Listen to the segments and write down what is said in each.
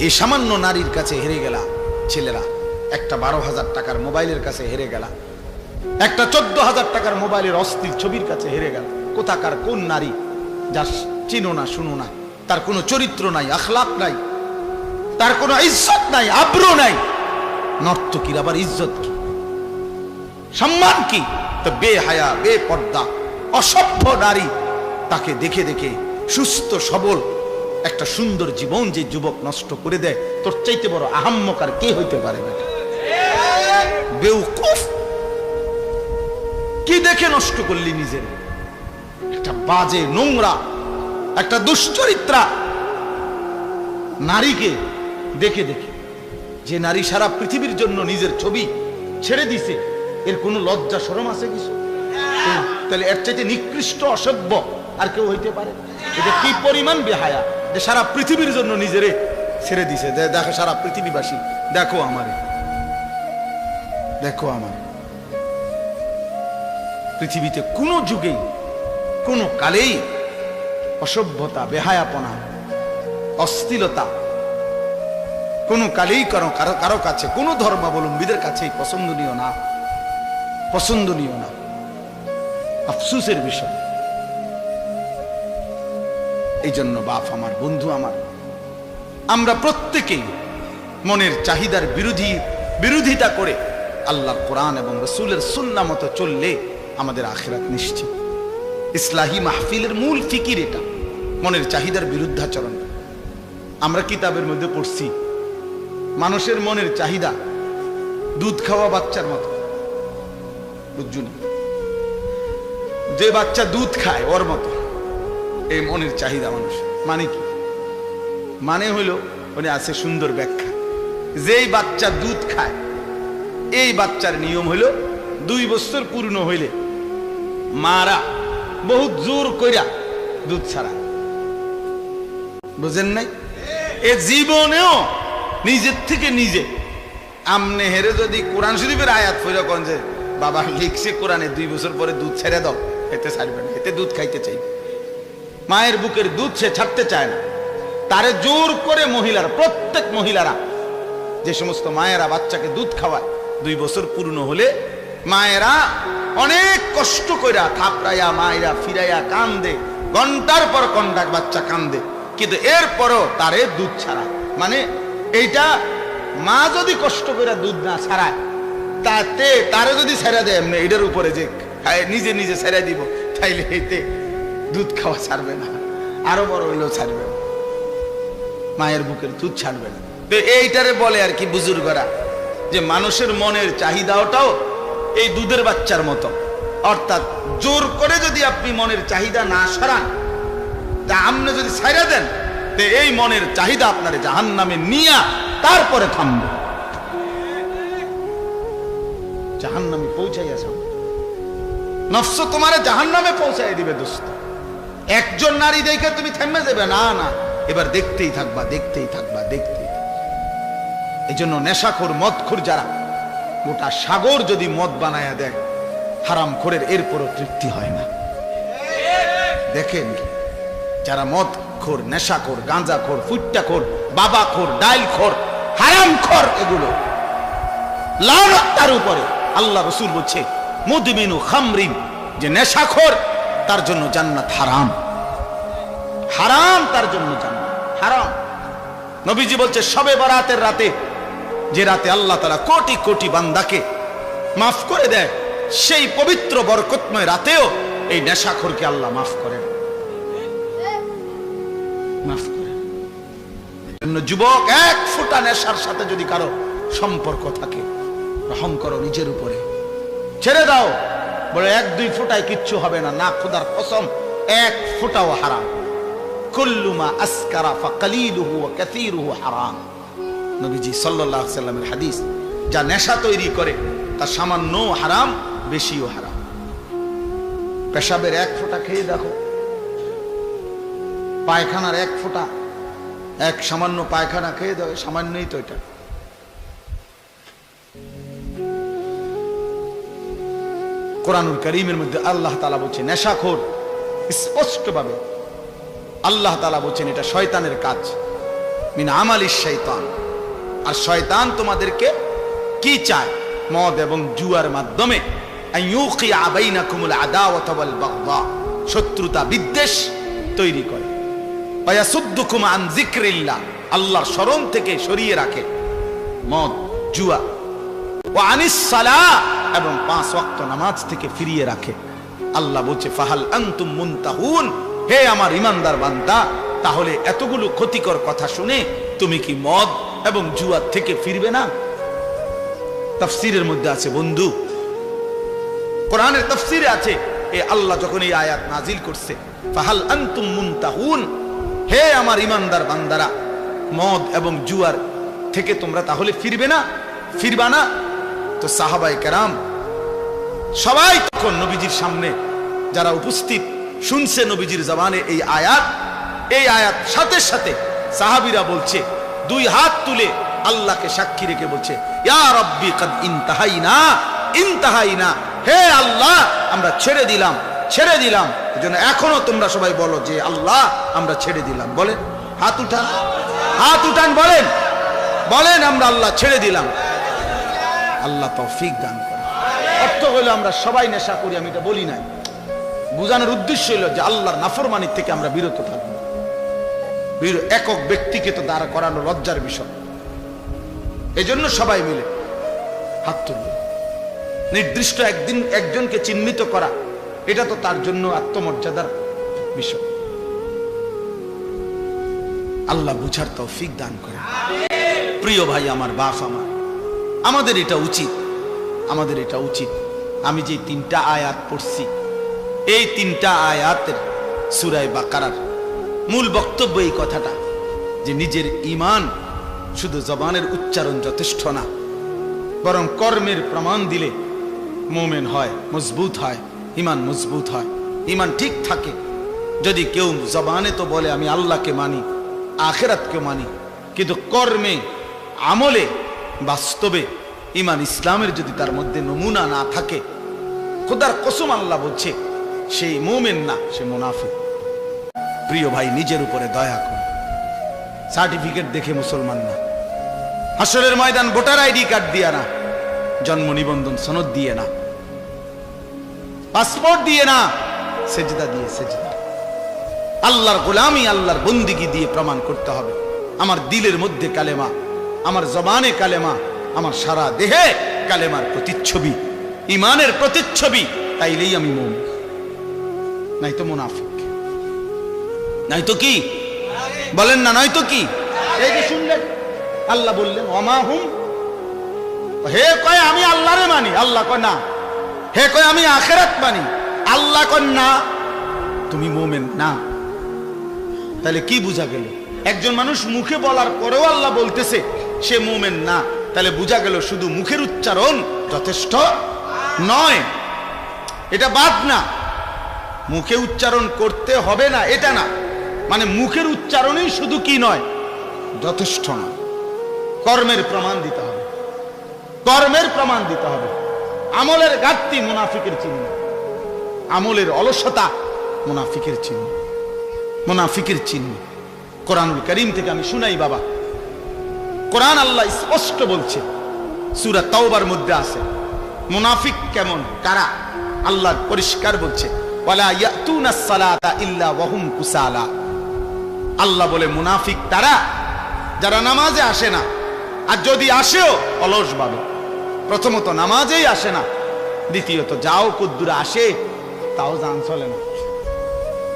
এই সামান্য নারীর কাছে হেরে গেলা, ছেলেরা। একটা বারো হাজার টাকার মোবাইলের কাছে হেরে গেলা। একটা চোদ্দ হাজার টাকার মোবাইলের অস্থির ছবির কাছে হেরে গেল। কোথাকার কোন নারী যা চিনো না, শুনো না, তার কোনো চরিত্র নাই আখলাপ নাই, তার কোনো ইজ্জত নাই, আব্রু নাই। নর্তকীর আবার ইজ্জত কি? সম্মান কি? তো বেহায়া, বেপর্দা, অসভ্য নারী তাকে দেখে দেখে সুস্থ, সবল একটা সুন্দর জীবন যে যুবক নষ্ট করে দেয়, তোর চাইতে বড় আহাম্মকার কে হইতে পারে কি দেখে নষ্ট করলি নিজের? একটা বাজে নোংরা, একটা দুশ্চরিত্রা নারীকে দেখে দেখে। যে নারী সারা পৃথিবীর জন্য নিজের ছবি ছেড়ে দিছে, এর কোনো লজ্জা সরম আছে কিছু? তাহলে এর চাইতে নিকৃষ্ট, অসভ্য আর কেউ হইতে পারে? এটা কি পরিমাণ বেহায়া? যে সারা পৃথিবীর জন্য নিজেরে ছেড়ে দিছে। দেখো সারা পৃথিবীবাসী। দেখো আমারে। দেখো আমার। পৃথিবীতে কোনো যুগেই, কোনো কালেই অসভ্যতা, বেহায়াপনা, অস্থিলতা কোনো কালেই কারও কারও কাছে, কোনো ধর্মাবলম্বীদের কাছেই পছন্দনীয় না। পছন্দনীয় না। আফসুসের বিষয়। এই জন্য বাপ আমার, বন্ধু আমার, আমরা প্রত্যেকেই মনের চাহিদার বিরোধী, বিরোধিতা করে আল্লাহর কোরআন এবং রসুলের সুন্না মতো চললে আমাদের আখিরাত নিশ্চিত। ইসলাহী মাহফিলের মূল ফিকির এটা, মনের চাহিদার বিরুদ্ধাচরণ। আমরা কিতাবের মধ্যে পড়ছি, মানুষের মনের চাহিদা দুধ খাওয়া বাচ্চার মতো। বুঝুন যে বাচ্চা দুধ খায় ওর মতো। এই মনের চাহিদা মানুষ। মানে কি? মানে হইল মানে আছে সুন্দর ব্যাখ্যা। যেই বাচ্চা দুধ খায়, এই বাচ্চার নিয়ম হইল দুই বছর পূর্ণ হইলে মারা বহুত জোর কইরা দুধ ছাড়া বুঝেন নাই? এ জীবনেও নিজের থেকে নিজে আমনে হেরে যদি কোরআন শরীফের আয়াত ফিরে যে, বাবা, লিখছে কোরআনে দুই বছর পরে দুধ ছেড়ে দাও, এতে ছাড়বে না, এতে দুধ খাইতে চাই মায়ের বুকের দুধ সে ছাড়তে চায় না। তারে জোর করে মহিলারা, প্রত্যেক মহিলারা, যে সমস্ত মায়েরা বাচ্চাকে দুধ খাওয়ায়, দুই বছর পূর্ণ হলে মায়েরা অনেক কষ্ট কইরা থাপড়াইয়া মায়েরা ফিরাইয়া কান্দে, ঘণ্টার পর ঘণ্টা বাচ্চা কান্দে। কিন্তু এরপরও তারে দুধ ছাড়ায়। মানে এইটা মা যদি কষ্ট করে দুধ না ছাড়ায়, তাতে তারে যদি ছেড়ে দেয়, এমনি এটার উপরে যে নিজে নিজে ছেড়ে দিব, তাইলে এতে দুধ খাওয়া ছাড়বে না। আরও বড় হইলেও ছাড়বে না। মায়ের বুকের দুধ ছাড়বে না। তো এইটারে বলে আর কি বুজুর্গরা যে মানুষের মনের চাহিদাটাও এই দুধের বাচ্চার মতো। অর্থাৎ জোর করে যদি আপনি মনের চাহিদা না সরান, তা আপনি যদি ছাইরা দেন, তো এই মনের চাহিদা আপনার জাহান নামে নিয়া তারপরে থামবে। জাহান নামে পৌঁছাইয়াছে নফস তোমারে জাহান নামে পৌঁছাই দিবে দোস্ত। একজন নারী দেখে তুমি থেমে যাবে, না না। এবার দেখতেই থাকবা দেখতেই থাকবা, দেখতেই এই জন্য নেশাখোর, মদখোর যারা, গোটা সাগর যদি মদ বানায়া দেয়, হারাম খোরের এরপরও তৃপ্তি হয় না। দেখেন, যারা মদ খোর নেশাখোর, গাঁজাখোর, ফুট্টাখোর, বাবাখোর, ডাইলখোর, হারামখোর, এগুলো লাল তার উপরে। আল্লাহ রসুল বলছে, মুদমিনু খামরিন, যে নেশাখোর তার জন্য জান্নাত হারাম। হারাম তার জন্য জান্নাত। হারাম। নবীজি বলছে, সবে বরাতের রাতে, যে রাতে আল্লাহ তারা কোটি কোটি বান্দাকে মাফ করে দেয়, সেই পবিত্র বরকতময় রাতেও এই নেশাখোরকে আল্লাহ মাফ করেন। মাফ করেন। জন্য যুবক, এক ফোঁটা নেশার সাথে যদি কারও সম্পর্ক থাকে, রহম করো নিজের উপরে। ছেড়ে দাও। বলে, এক, দুই ফোঁটায় কিচ্ছু হবে না না খোদার কসম, এক ফোঁটাও হারাম। কুল্লুমা আসকারা ফাকালিলুহু ওয়া কাসীরুহু হারাম। নবীজি সাল্লাল্লাহু সাল্লামের হাদিস, যা নেশা তৈরি করে, তা সামান্য হারাম, বেশিও হারাম। পেশাবের এক ফোঁটা খেয়ে দেখো, পায়খানার এক ফোঁটা, এক সামান্য পায়খানা খেয়ে দেবে সামান্যই তো এটা। কোরআনুল করিমের মধ্যে আল্লাহ তালা বলছেন, নেশাখোর। স্পষ্টভাবে আল্লাহ তালা বলছেন, এটা শয়তানের কাজ। মিন আমালি শৈতান আর শয়তান তোমাদেরকে কি চায়? মদ এবং জুয়ার মাধ্যমে। শত্রুতা বিদ্বেষ তৈরি করে। আল্লাহর স্মরণ থেকে সরিয়ে রাখে। মদ, জুয়া এবং পাঁচ ওয়াক্ত নামাজ থেকে ফিরিয়ে রাখে। আল্লাহ বলছে, ফাহাল আনতুম হে আমার ইমানদার বান্দা, তাহলে এতগুলো ক্ষতিকর কথা শুনে তুমি কি মদ এবং জুয়ার থেকে ফিরবে না? তাফসিরের মধ্যে আছে, বন্ধু, কোরআনের তাফসিরে আছে, এ আল্লাহ যখন এই আয়াত নাজিল করছে, ফাহাল আনতুম মুনতাহুন? হে আমার ইমানদার বান্দারা, মদ এবং জুয়ার থেকে তোমরা তাহলে ফিরবে না? ফিরবা না? তো সাহাবাই কেরাম, সবাই তখন নবীজির সামনে যারা উপস্থিত শুনছে নবীজির জবানে এই আয়াত এই আয়াত সাথে সাথে সাহাবিরা বলছে, দুই হাত তুলে আল্লাহকে সাক্ষী রেখে বলছে হে আল্লাহ, আমরা ছেড়ে দিলাম ছেড়ে দিলাম। এজন্য এখনও তোমরা সবাই বলো যে, আল্লাহ, আমরা ছেড়ে দিলাম। বলেন, হাত উঠান হাত উঠান, বলেন বলেন, আমরা আল্লাহ ছেড়ে দিলাম। আল্লাহ তৌফিক দান করে অর্থ হলো আমরা সবাই নেশা করি, আমি এটা বলি নাই। বোঝানোর উদ্দেশ্য হলো যে আল্লাহর নাফরমানির থেকে আমরা বিরত থাকব। একক ব্যক্তিকে তো দাঁড়া করানো লজ্জার বিষয়। এই জন্য সবাই মিলে হাত তুলবে নির্দিষ্ট একদিন একজনকে চিহ্নিত করা, এটা তো তার জন্য আত্মমর্যাদার বিষয়। আল্লাহ বুঝার তৌফিক দান করে প্রিয় ভাই, আমার বাপ, আমার আমাদের এটা উচিত। আমাদের এটা উচিত। আমি যে তিনটা আয়াত পড়ছি, এই তিনটা আয়াতের সুরায় বাকারার মূল বক্তব্য এই কথাটা, যে নিজের ইমান শুধু জবানের উচ্চারণ যথেষ্ট না, বরং কর্মের প্রমাণ দিলে মোমেন হয়, মজবুত হয় ইমান মজবুত হয়। ইমান ঠিক থাকে। যদি কেউ জবানে তো বলে, আমি আল্লাহকে মানি আখেরাতকে মানি, কিন্তু কর্মে, আমলে বাস্তবে ইমান ইসলামের যদি তার মধ্যে নমুনা না থাকে, খোদার কসম আল্লাহ বলছে, সেই মোমেন না, সে মুনাফিক। প্রিয় ভাই, নিজের উপরে দয়া করুন। সার্টিফিকেট দেখে মুসলমান না। হাসরের ময়দান ভোটার আইডি কার্ড দিয়ে না, জন্ম নিবন্ধন সনদ দিয়ে না, পাসপোর্ট দিয়ে না, সেজদা দিয়ে সেজদা। আল্লাহর গোলামি, আল্লাহর বন্দিগি দিয়ে প্রমাণ করতে হবে। আমার দিলের মধ্যে কালেমা আমার জবানে কালেমা, আমার সারা দেহে কালেমার প্রতিচ্ছবি ইমানের প্রতিচ্ছবি, তাইলেই আমি মন নাই তো মুনাফিক। নাই তো কি? বলেন না নয় তো কি? এই যে শুনলেন, আল্লাহ বললেন অমা হুম? হে কয়, আমি আল্লাহরে মানি। আল্লাহ কয়, না। হে কয়, আমি আখেরাত মানি। আল্লাহ কয়, না। তুমি মোমেন, না। তাহলে কি বোঝা গেল? একজন মানুষ মুখে বলার পরেও আল্লাহ বলতেছে সে মোমেন না। তাহলে বোঝা গেল শুধু মুখের উচ্চারণ যথেষ্ট নয়। এটা বাদ না। মুখে উচ্চারণ করতে হবে না, এটা না। মানে মুখের উচ্চারণেই শুধু কি নয়, যথেষ্ট না কর্মের প্রমাণ দিতে হবে। কর্মের প্রমাণ দিতে হবে। আমলের ঘাটতি মুনাফিকের চিহ্ন। আমলের অলসতা মুনাফিকের চিহ্ন। মুনাফিকের চিহ্ন। কোরআনুল করিম থেকে আমি শুনাই, বাবা। কোরআন আল্লাহ স্পষ্ট বলছে। সুরা তাওবার মধ্যে আছে। মুনাফিক কেমন? কারা? আল্লাহ পরিষ্কার বলছে আল্লাহ বলে, মুনাফিক তারা, যারা নামাজে আসে না। আর যদি আসেও, অলস ভাবে। প্রথমত নামাজেই আসে না। দ্বিতীয়ত, যাও কুদ্দুর আসে, তাও জান চলে না।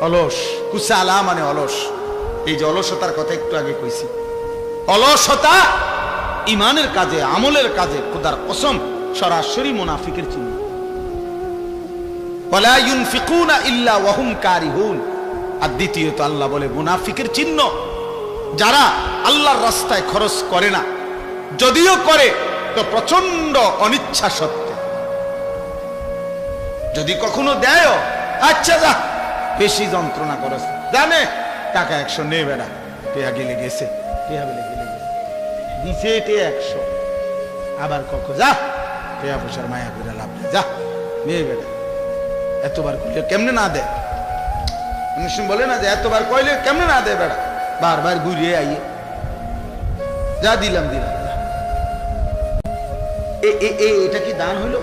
অলস, কুসালা মানে অলস। এই যে অলসতার কথা একটু আগে কইছি। অলসতা ইমানের কাজে, আমলের কাজে, খোদার কসম, সরাসরি মুনাফিকের চিহ্ন। আর দ্বিতীয়ত আল্লাহ বলে, মুনাফিকের চিহ্ন যারা আল্লাহর রাস্তায় খরচ করে না, যদিও করে, তো প্রচণ্ড অনিচ্ছা সত্ত্বে। যদি কখনো দেয় আচ্ছা যা, বেশি যন্ত্রণা করস। জানে টাকা একশো নে। গেলে গেছে টেয়া গেলে দিছে টেয়া একশো। আবার যা। টেয়া পয়সার মায়া করে লাভ নেই, যা। নিয়ে বেড়া এতবার কইলে কেমনে না দেয়? মুসলিম বলে না যে এতবার কইলে কেমনে না দেয় বেড়া বারবার ঘুরিয়ে আইয়ে। যা দিলাম দিলাম এটা কি দান হইল